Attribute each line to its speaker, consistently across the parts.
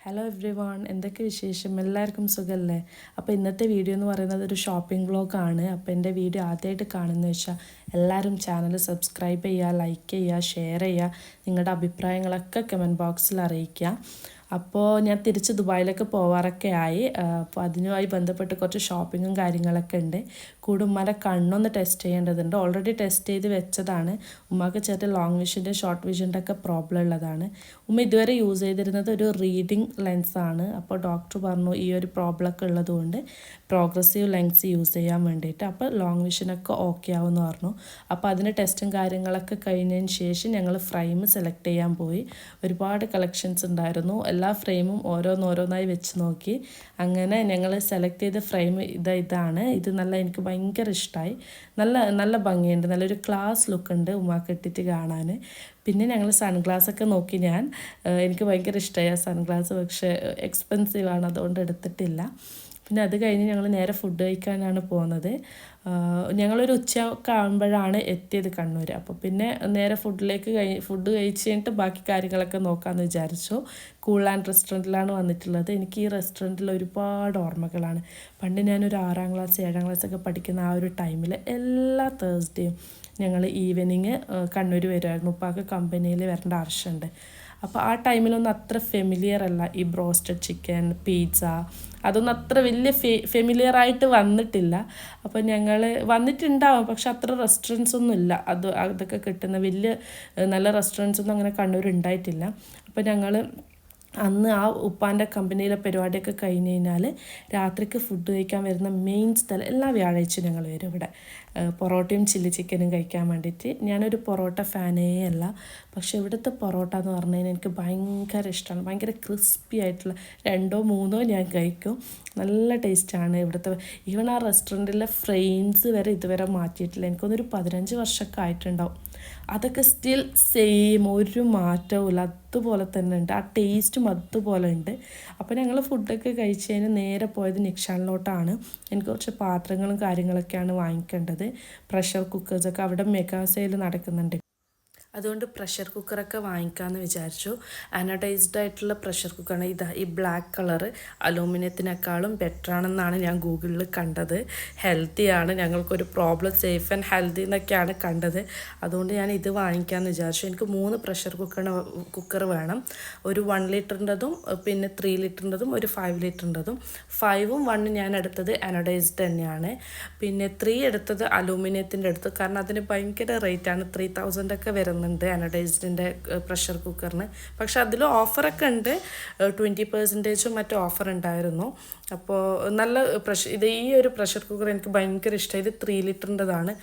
Speaker 1: Hello every one എന്തൊക്കെ വിശേഷം? എല്ലാവർക്കും സുഖമല്ലേ അപ്പോൾ ഇന്നത്തെ വീഡിയോ എന്ന് പറയുന്നത് ഒരു ഷോപ്പിംഗ് വ്ളോഗാണ് അപ്പോൾ എന്റെ വീഡിയോ ആദ്യമായിട്ട് കാണുന്നത് വെച്ചാൽ എല്ലാവരും ചാനൽ സബ്സ്ക്രൈബ് ചെയ്യുക ലൈക്ക് ചെയ്യുക ഷെയർ ചെയ്യുക നിങ്ങളുടെ അഭിപ്രായങ്ങളൊക്കെ കമന്റ് ബോക്സിൽ അറിയിക്കുക. അപ്പോൾ ഞാൻ തിരിച്ച് ദുബായിലേക്ക് പോവാറൊക്കെ ആയി. അപ്പോൾ അതിനുമായി ബന്ധപ്പെട്ട് കുറച്ച് ഷോപ്പിങ്ങും കാര്യങ്ങളൊക്കെ ഉണ്ട്. കൂടെ ഉമ്മാരെ കണ്ണൊന്ന് ടെസ്റ്റ് ചെയ്യേണ്ടതുണ്ട്. ഓൾറെഡി ടെസ്റ്റ് ചെയ്ത് വെച്ചതാണ്. ഉമ്മാക്ക് ചെറിയ ലോങ് വിഷന്റെ ഷോർട്ട് വിഷന്റെ ഒക്കെ പ്രോബ്ലം ഉള്ളതാണ്. ഉമ്മ ഇതുവരെ യൂസ് ചെയ്തിരുന്നത് ഒരു റീഡിങ് ലെൻസാണ് അപ്പോൾ ഡോക്ടർ പറഞ്ഞു ഈ ഒരു പ്രോബ്ലമൊക്കെ ഉള്ളതുകൊണ്ട് പ്രോഗ്രസീവ് ലെൻസ് യൂസ് ചെയ്യാൻ വേണ്ടിയിട്ട്. അപ്പോൾ ലോങ് വിഷനൊക്കെ ഓക്കെ ആവുമെന്ന് പറഞ്ഞു. അപ്പോൾ അതിന് ടെസ്റ്റും കാര്യങ്ങളൊക്കെ കഴിഞ്ഞതിന് ശേഷം ഞങ്ങൾ ഫ്രെയിം സെലക്ട് ചെയ്യാൻ പോയി. ഒരുപാട് കളക്ഷൻസ് ഉണ്ടായിരുന്നു. എല്ലാ ഫ്രെയിമും ഓരോന്നോരോന്നായി വെച്ച് നോക്കി. അങ്ങനെ ഞങ്ങൾ സെലക്ട് ചെയ്ത ഫ്രെയിം ഇത് ഇതാണ്. ഇത് നല്ല എനിക്ക് ഭയങ്കര ഇഷ്ടമായി നല്ല നല്ല ഭംഗിയുണ്ട്. നല്ലൊരു ക്ലാസ് ലുക്ക് ഉണ്ട് കാണാൻ പിന്നെ ഞങ്ങൾ സൺഗ്ലാസ് ഒക്കെ നോക്കി ഞാൻ. എനിക്ക് ഭയങ്കര ഇഷ്ടമായി ആ സൺഗ്ലാസ് പക്ഷേ എക്സ്പെൻസീവ് ആണ്. അതുകൊണ്ട് എടുത്തിട്ടില്ല. പിന്നെ അത് കഴിഞ്ഞ് ഞങ്ങൾ നേരെ ഫുഡ് കഴിക്കാനാണ് പോകുന്നത് ഞങ്ങളൊരു ഉച്ചയൊക്കെ ആകുമ്പോഴാണ് എത്തിയത് കണ്ണൂർ അപ്പോൾ പിന്നെ നേരെ ഫുഡിലേക്ക് കഴി ഫുഡ് കഴിച്ച് കഴിഞ്ഞിട്ട് ബാക്കി കാര്യങ്ങളൊക്കെ നോക്കാമെന്ന് വിചാരിച്ചു. കൂൾ ആൻഡ് റെസ്റ്റോറന്റിലാണ് വന്നിട്ടുള്ളത്. എനിക്ക് ഈ റെസ്റ്റോറന്റിൽ ഒരുപാട് ഓർമ്മകളാണ്. പണ്ട് ഞാനൊരു ആറാം ക്ലാസ് ഏഴാം ക്ലാസ് ഒക്കെ പഠിക്കുന്ന ആ ഒരു ടൈമിൽ എല്ലാ തേഴ്സ്ഡേയും ഞങ്ങൾ ഈവനിങ് കണ്ണൂർ വരുമായിരുന്നു ഉപ്പാക്ക് കമ്പനിയിൽ വരേണ്ട ആവശ്യമുണ്ട് അപ്പോൾ ആ ടൈമിലൊന്നും അത്ര ഫെമിലിയർ അല്ല ഈ ബ്രോസ്റ്റഡ് ചിക്കൻ പീസ അതൊന്നും അത്ര വലിയ ഫെ ഫെമിലിയർ ആയിട്ട് വന്നിട്ടില്ല. അപ്പോൾ ഞങ്ങൾ വന്നിട്ടുണ്ടാവും പക്ഷെ അത്ര റെസ്റ്റോറൻസ് ഒന്നും ഇല്ല. അത് അതൊക്കെ കിട്ടുന്ന വലിയ നല്ല റെസ്റ്റോറൻസ് ഒന്നും അങ്ങനെ കണ്ണൂർ ഉണ്ടായിട്ടില്ല. അപ്പോൾ ഞങ്ങൾ അന്ന് ആ ഉപ്പാന്റെ കമ്പനിയിലെ പരിപാടിയൊക്കെ കഴിഞ്ഞ് കഴിഞ്ഞാൽ രാത്രിക്ക് ഫുഡ് കഴിക്കാൻ വരുന്ന മെയിൻ സ്ഥലം എല്ലാ വ്യാഴാഴ്ചയും ഞങ്ങൾ വരും ഇവിടെ. പൊറോട്ടയും ചില്ലി ചിക്കനും കഴിക്കാൻ വേണ്ടിയിട്ട്. ഞാനൊരു പൊറോട്ട ഫാനേ അല്ല. പക്ഷെ ഇവിടുത്തെ പൊറോട്ട എന്ന് പറഞ്ഞു കഴിഞ്ഞാൽ എനിക്ക് ഭയങ്കര ഇഷ്ടമാണ് ഭയങ്കര ക്രിസ്പി ആയിട്ടുള്ള രണ്ടോ മൂന്നോ ഞാൻ കഴിക്കും. നല്ല ടേസ്റ്റാണ് ഇവിടുത്തെ. ഈവൻ ആ റെസ്റ്റോറന്റിലെ ഫ്രെയിംസ് വരെ ഇതുവരെ മാറ്റിയിട്ടില്ല. എനിക്കൊന്നൊരു പതിനഞ്ച് വർഷമൊക്കെ ആയിട്ടുണ്ടാവും. അതൊക്കെ സ്റ്റിൽ സെയിം ഒരു മാറ്റവും ഇല്ല അതുപോലെ തന്നെ ഉണ്ട്. ആ ടേസ്റ്റും അതുപോലെ ഉണ്ട്. അപ്പോൾ ഞങ്ങൾ ഫുഡൊക്കെ കഴിച്ച് കഴിഞ്ഞാൽ നേരെ പോയത് നിക്ഷാനിലോട്ടാണ് എനിക്ക് കുറച്ച് പാത്രങ്ങളും കാര്യങ്ങളൊക്കെയാണ് വാങ്ങിക്കേണ്ടത്. പ്രഷർ കുക്കേഴ്സൊക്കെ അവിടെ മെഗാ സെയിൽ നടക്കുന്നുണ്ട്. അതുകൊണ്ട് പ്രഷർ കുക്കറൊക്കെ വാങ്ങിക്കാമെന്ന് വിചാരിച്ചു. അനഡൈസ്ഡ് ആയിട്ടുള്ള പ്രഷർ കുക്കറാണ് ഇതാ ഈ ബ്ലാക്ക് കളറ് അലൂമിനിയത്തിനേക്കാളും ബെറ്റർ ആണെന്നാണ് ഞാൻ ഗൂഗിളിൽ കണ്ടത്. ഹെൽത്തിയാണ് ഞങ്ങൾക്കൊരു പ്രോബ്ലം സേഫ് ആൻഡ് ഹെൽത്തി എന്നൊക്കെയാണ് കണ്ടത്. അതുകൊണ്ട് ഞാൻ ഇത് വാങ്ങിക്കാമെന്ന് വിചാരിച്ചു. എനിക്ക് മൂന്ന് പ്രഷർ കുക്കറിന് കുക്കർ വേണം. ഒരു വൺ ലിറ്ററിന്റെതും പിന്നെ ത്രീ ലിറ്ററിന്റെതും ഒരു ഫൈവ് ലിറ്ററിന്റെതും. ഫൈവും വണ്ണും ഞാൻ എടുത്തത് അനഡൈസ്ഡ് തന്നെയാണ്. പിന്നെ ത്രീ എടുത്തത് അലൂമിനിയത്തിന്റെ അടുത്ത്. കാരണം അതിന് ഭയങ്കര റേറ്റാണ് ത്രീ തൗസൻഡ് ഒക്കെ വരുന്നുണ്ട് അനഡൈസ്ഡിന്റെ പ്രഷർ കുക്കറിന്. പക്ഷെ അതിൽ ഓഫറൊക്കെ ഉണ്ട്. ട്വന്റി പെർസെന്റേജും മറ്റു ഓഫർ ഉണ്ടായിരുന്നു അപ്പോൾ നല്ല പ്രഷർ ഇത് ഈ ഒരു പ്രഷർ കുക്കർ എനിക്ക് ഭയങ്കര ഇഷ്ടമായി ഇത് ത്രീ ലിറ്ററിന്റെതാണ്.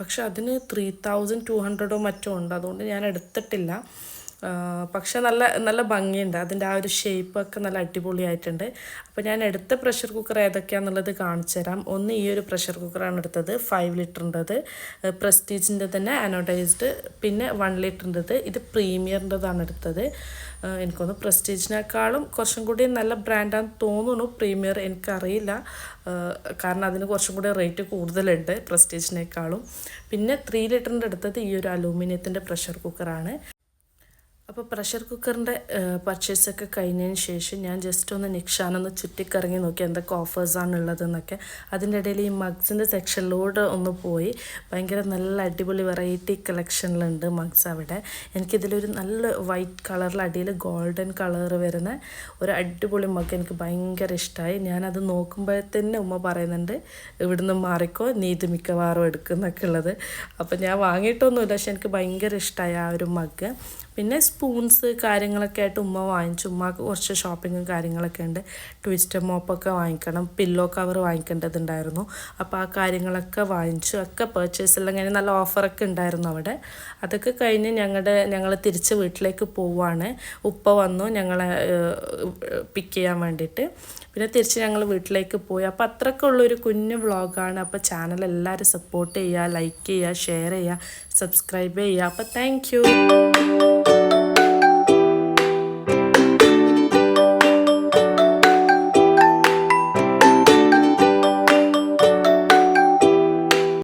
Speaker 1: പക്ഷെ അതിന് ത്രീ തൗസൻഡ് ടു ഹൺഡ്രഡോ മറ്റോ ഉണ്ട്. അതുകൊണ്ട് ഞാൻ എടുത്തിട്ടില്ല. പക്ഷെ നല്ല നല്ല ഭംഗിയുണ്ട്. അതിന്റെ ആ ഒരു ഷേപ്പൊക്കെ നല്ല അടിപൊളിയായിട്ടുണ്ട്. അപ്പോൾ ഞാൻ എടുത്ത പ്രഷർ കുക്കർ ഏതൊക്കെയാണെന്നുള്ളത് കാണിച്ചു തരാം. ഒന്ന് ഈ ഒരു പ്രഷർ കുക്കറാണ് എടുത്തത്. ഫൈവ് ലിറ്ററിന്റെത് പ്രസ്റ്റീജിന്റെ തന്നെ അനോഡൈസ്ഡ് പിന്നെ വൺ ലിറ്ററിന്റെത് ഇത് പ്രീമിയറിന്റെതാണ് എടുത്തത്. എനിക്കൊന്ന് പ്രസ്റ്റീജിനേക്കാളും കുറച്ചും കൂടി നല്ല ബ്രാൻഡാന്ന് തോന്നുന്നു. പ്രീമിയർ എനിക്കറിയില്ല. കാരണം അതിന് കുറച്ചും കൂടി റേറ്റ് കൂടുതലുണ്ട് പ്രസ്റ്റീജിനേക്കാളും പിന്നെ ത്രീ ലിറ്ററിന്റെ എടുത്തത് ഈ ഒരു അലൂമിനിയത്തിന്റെ പ്രഷർ കുക്കറാണ് അപ്പോൾ പ്രഷർ കുക്കറിന്റെ പർച്ചേസൊക്കെ കഴിഞ്ഞതിന് ശേഷം ഞാൻ ജസ്റ്റ് ഒന്ന് നിക്ഷാനൊന്ന് ചുറ്റിക്കറങ്ങി നോക്കി എന്തൊക്കെ ഓഫേഴ്സാണ് ഉള്ളതെന്നൊക്കെ. അതിന്റെ ഇടയിൽ ഈ മഗ്സിന്റെ സെക്ഷനിലൂടെ ഒന്ന് പോയി. ഭയങ്കര നല്ല അടിപൊളി വെറൈറ്റി കളക്ഷനിലുണ്ട് മഗ്സ് അവിടെ. എനിക്കിതിലൊരു നല്ല വൈറ്റ് കളറിൽ അടിയിൽ ഗോൾഡൻ കളർ വരുന്ന ഒരു അടിപൊളി മഗ് എനിക്ക് ഭയങ്കര ഇഷ്ടമായി ഞാനത് നോക്കുമ്പോഴത്തന്നെ ഉമ്മ പറയുന്നുണ്ട് ഇവിടുന്ന് മാറിക്കോ നീ ഇത് മിക്കവാറും എടുക്കുന്നൊക്കെ ഉള്ളത്. അപ്പോൾ ഞാൻ വാങ്ങിയിട്ടൊന്നുമില്ല പക്ഷെ എനിക്ക് ഭയങ്കര ഇഷ്ടമായി ആ ഒരു മഗ് പിന്നെ സ്പൂൺസ് കാര്യങ്ങളൊക്കെ ആയിട്ട് ഉമ്മ വാങ്ങിച്ചു. ഉമ്മക്ക് കുറച്ച് ഷോപ്പിങ്ങും കാര്യങ്ങളൊക്കെ ഉണ്ട്. ട്വിസ്റ്റർ മോപ്പൊക്കെ വാങ്ങിക്കണം. പില്ലോ കവർ വാങ്ങിക്കേണ്ടതുണ്ടായിരുന്നു. അപ്പോൾ ആ കാര്യങ്ങളൊക്കെ വാങ്ങിച്ചു. ഒക്കെ പർച്ചേസെല്ലാം അങ്ങനെ നല്ല ഓഫറൊക്കെ ഉണ്ടായിരുന്നു അവിടെ. അതൊക്കെ കഴിഞ്ഞ് ഞങ്ങളുടെ ഞങ്ങൾ തിരിച്ച് വീട്ടിലേക്ക് പോവാണ്. ഉപ്പ വന്നു ഞങ്ങളെ പിക്ക് ചെയ്യാൻ വേണ്ടിയിട്ട്. പിന്നെ തിരിച്ച് ഞങ്ങൾ വീട്ടിലേക്ക് പോയി. അപ്പോൾ അത്രയ്ക്ക് ഉള്ളൊരു കുഞ്ഞു വ്ളോഗാണ് അപ്പോൾ ചാനൽ എല്ലാവരും സപ്പോർട്ട് ചെയ്യുക ലൈക്ക് ചെയ്യുക ഷെയർ ചെയ്യുക സബ്സ്ക്രൈബ് ചെയ്യുക. അപ്പോൾ താങ്ക്